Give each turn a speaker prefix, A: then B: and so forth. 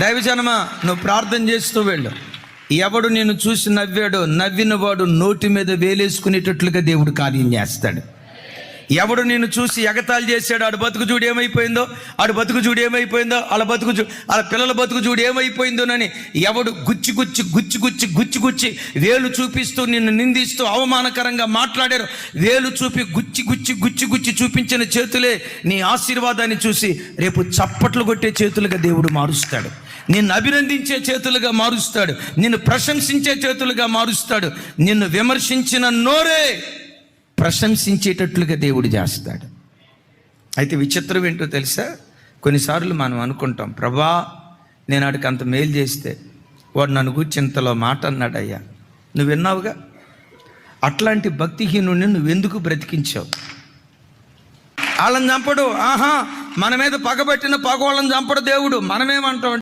A: దైవజనమ నువ్వు ప్రార్థన చేస్తూ వెళ్ళు. ఎవడు నేను చూసి నవ్వాడు నవ్వినవాడు నోటి మీద వేలేసుకునేటట్లుగా దేవుడు కార్యం చేస్తాడు. ఎవడు నేను చూసి ఎగతాళి చేశాడు ఆడు బతుకు చూడు ఏమైపోయిందో ఆడు బతుకు చూడు ఏమైపోయిందో వాళ్ళ బతుకు చూ వాళ్ళ పిల్లల బతుకు చూడు ఏమైపోయిందోనని ఎవడు గుచ్చి గుచ్చి గుచ్చి గుచ్చి గుచ్చి గుచ్చి వేలు చూపిస్తూ నిన్ను నిందిస్తూ అవమానకరంగా మాట్లాడారు. వేలు చూపి గుచ్చి గుచ్చి గుచ్చి గుచ్చి చూపించిన చేతులే నీ ఆశీర్వాదాన్ని చూసి రేపు చప్పట్లు కొట్టే చేతులుగా దేవుడు మారుస్తాడు. నిన్ను అభినందించే చేతులుగా మారుస్తాడు. నిన్ను ప్రశంసించే చేతులుగా మారుస్తాడు. నిన్ను విమర్శించిన నోరే ప్రశంసించేటట్లుగా దేవుడు చేస్తాడు. అయితే విచిత్రం ఏంటో తెలుసా? కొన్నిసార్లు మనం అనుకుంటాం ప్రభా నేను ఆడికి అంత మేలు చేస్తే వాడు నన్ను గురించి ఇంతలో మాట అన్నాడయ్యా. నువ్వు విన్నావుగా? అట్లాంటి భక్తిహీనుడిని నువ్వెందుకు బ్రతికించావు? వాళ్ళని చంపడు. ఆహా మన మీద పగబట్టిన పగవాళ్ళని చంపడు దేవుడు. మనమేమంటాం